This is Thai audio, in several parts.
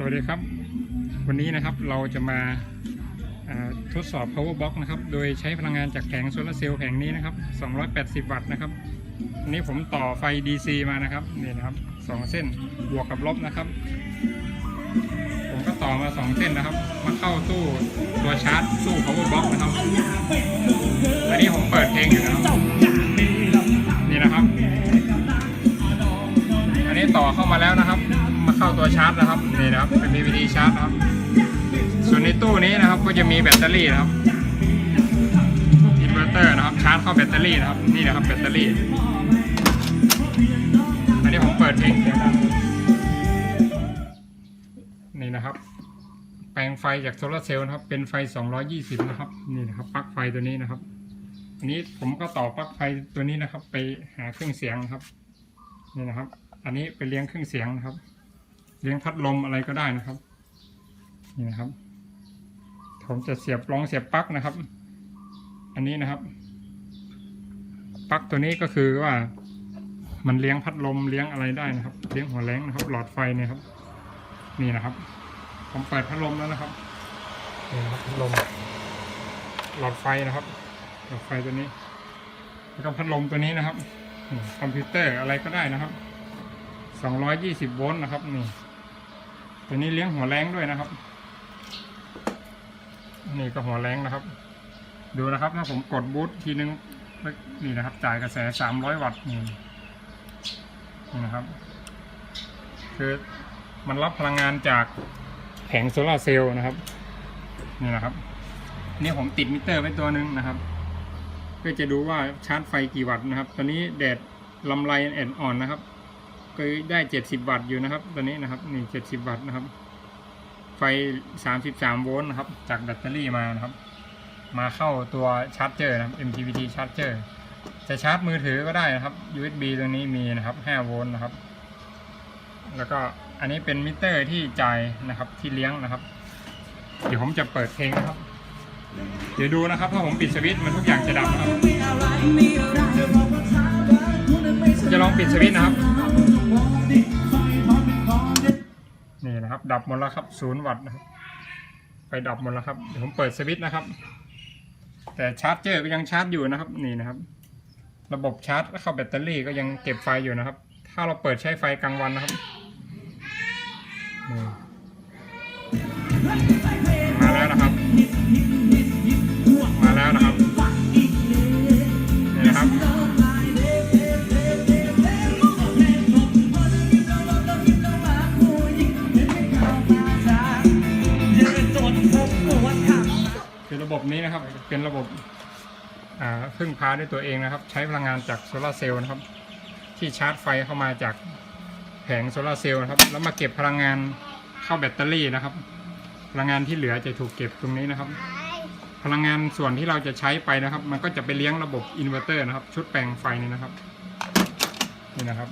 สวัสดีครับ วันนี้นะครับเราจะมาาทดสอบ power box นะครับ โดยใช้พลังงานจากแผงโซลาเซลล์แผงนี้นะครับ 280 วัตต์นะครับอันนี้ผมต่อไฟ DC มานะครับนี่นะครับสองเส้นบวกกับลบนะครับ ผมก็ต่อมา 2 เส้นนะครับ มาเข้าตู้ตัวชาร์จตู้ power box นะครับอันนี้ผมเปิดเพลงอยู่นะครับ ต่อเข้ามาแล้วนะครับ มาเข้าตัวชาร์จนะครับนี่นะครับเป็น PVD ชาร์จนะครับ ส่วนในตู้นี้นะครับก็จะมีแบตเตอรี่นะครับอินเวอร์เตอร์นะครับชาร์จเข้าแบตเตอรี่นะครับนี่นะครับแบตเตอรี่ อันนี้ผมเปิดเพลงเนี่นะครับ แปลงไฟจากโซลาร์เซลล์นะครับ เป็นไฟ 220 นะครับ นี่นะครับปลั๊กไฟตัวนี้นะครับอันนี้ผมก็ต่อปลั๊กไฟตัวนี้นะครับ ไปหาเครื่องเสียงครับ นี่นะครับ อันนี้ไปเลี้ยงเครื่องเสียงนะครับ เลี้ยงพัดลมอะไรก็ได้นะครับ นี่นะครับผมจะเสียบลองเสียบปลั๊กนะครับ อันนี้นะครับปลั๊กตัวนี้ก็คือว่า มันเลี้ยงพัดลมเลี้ยงอะไรได้นะครับ เลี้ยงหัวแรงนะครับ หลอดไฟเนี่ยครับ นี่นะครับ ผมเปิดพัดลมแล้วนะครับนี่นะครับพัดลม หลอดไฟนะครับ หลอดไฟตัวนี้แล้วก็พัดลมตัวนี้นะครับ คอมพิวเตอร์อะไรก็ได้นะครับ 220 โวลต์นะครับนี่ตัวนี้เลี้ยงหัวแรงด้วยนะครับ นี่ก็หัวแรงนะครับ ดูนะครับถ้าผมกดบูตทีนึงนี่นะครับ จ่ายกระแส 300 วัตต์นี่นี่นะครับ คือมันรับพลังงานจากแผงโซลาร์เซลล์นะครับ นี่นะครับ นี่ผมติดมิเตอร์ไว้ตัวหนึงนะครับเพื่อจะดูว่าชาร์จไฟกี่วัตต์นะครับ ตอนนี้แดดลำไรแอนอ่อนนะครับ ก็ได้70วัตต์อยู่นะครับ ตัวนี้นะครับนี่70วัตต์นะครับ ไฟ33โวลต์นะครับ จากแบตเตอรี่มานะครับ มาเข้าตัวชาร์จเจอร์นะครับ MPPT ชาร์จเจอร์จะชาร์จมือถือก็ได้นะครับ USB ตัวนี้มีนะครับ5โวลต์นะครับ แล้วก็อันนี้เป็นมิเตอร์ที่จ่ายนะครับที่เลี้ยงนะครับ เดี๋ยวผมจะเปิดเพลงนะครับ เดี๋ยวดูนะครับถ้าผมปิดสวิตช์มันทุกอย่างจะดับนะครับจะลองปิดสวิตช์นะครับ นี่นะครับ ดับหมดแล้วครับศูนย์วัตต์นะครับไฟดับหมดแล้วครับเดี๋ยวผมเปิดสวิตช์นะครับ แต่ชาร์จเจอร์ก็ยังชาร์จอยู่นะครับนี่นะครับ ระบบชาร์จและเข้าแบตเตอรี่ก็ยังเก็บไฟอยู่นะครับ ถ้าเราเปิดใช้ไฟกลางวันนะครับ บบนี้นะครับ เป็นระบบพึ่งพาด้วยตัวเองนะครับ ใช้พลังงานจากโซลาเซลล์นะครับ ที่ชาร์จไฟเข้ามาจากแผงโซลาเซลล์นะครับ แล้วมาเก็บพลังงานเข้าแบตเตอรี่นะครับ พลังงานที่เหลือจะถูกเก็บตรงนี้นะครับ พลังงานส่วนที่เราจะใช้ไปนะครับ มันก็จะไปเลี้ยงระบบอินเวอร์เตอร์นะครับ ชุดแปลงไฟนี่นะครับนี่นะครับ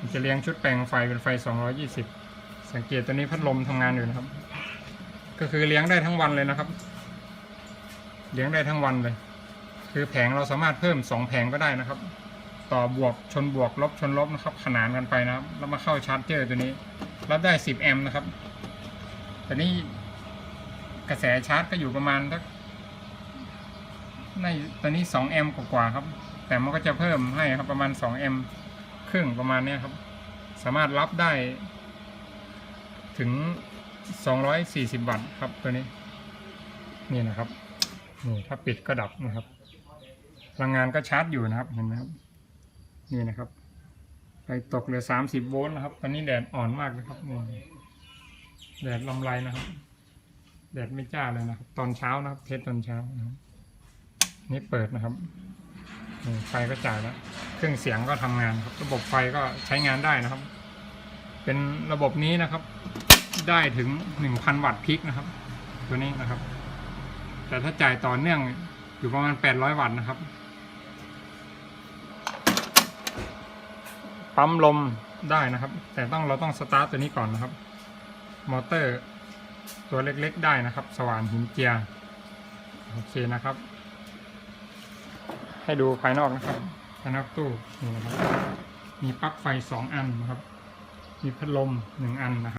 มันจะเลี้ยงชุดแปลงไฟเป็นไฟ 220 สังเกตตัวนี้พัดลมทำงานอยู่นะครับ ก็คือเลี้ยงได้ทั้งวันเลยนะครับ เลี้ยงได้ทั้งวันเลย คือแผงเราสามารถเพิ่มสองแผงก็ได้นะครับ ต่อบวกชนบวกลบชนลบนะครับ ขนานกันไปนะครับ แล้วมาเข้าชาร์จเจอร์ตัวนี้ รับได้ 10 แอมป์นะครับแต่นี่กระแสชาร์จก็อยู่ประมาณสักในตอนนี้2แอมป์กว่าๆครับ แต่มันก็จะเพิ่มให้ครับประมาณ2แอมป์ครึ่งประมาณนี้ครับ สามารถรับได้ถึง 240 วัตต์ครับตัวนี้ นี่นะครับ นี่ถ้าปิดก็ดับนะครับ พลังงานก็ชาร์จอยู่นะครับเห็นไหมครับ นี่นะครับไฟตกเหลือ30โวลต์นะครับ ตอนนี้แดดอ่อนมากนะครับนี่แดดลำไรนะครับ แดดไม่จ้าเลยนะครับ ตอนเช้านะครับ เทสตอนเช้านะครับ นี่เปิดนะครับไฟก็จ่ายแล้ว เครื่องเสียงก็ทำงานครับ ระบบไฟก็ใช้งานได้นะครับ เป็นระบบนี้นะครับ ได้ถึง1,000วัตต์พีคนะครับ ตัวนี้นะครับ แต่ถ้าจ่ายต่อเนื่องอยู่ประมาณ 800 วัตต์นะครับ ปั๊มลมได้นะครับ แต่ต้องเราต้องสตาร์ทตัวนี้ก่อนนะครับ มอเตอร์ตัวเล็กๆได้นะครับ สว่านหินเจีย โอเคนะครับ ให้ดูภายนอกนะครับภายนอกตู้นี่นะครับ มีปลั๊กไฟสองอันนะครับ มีพัดลมหนึ่งอันนะครับ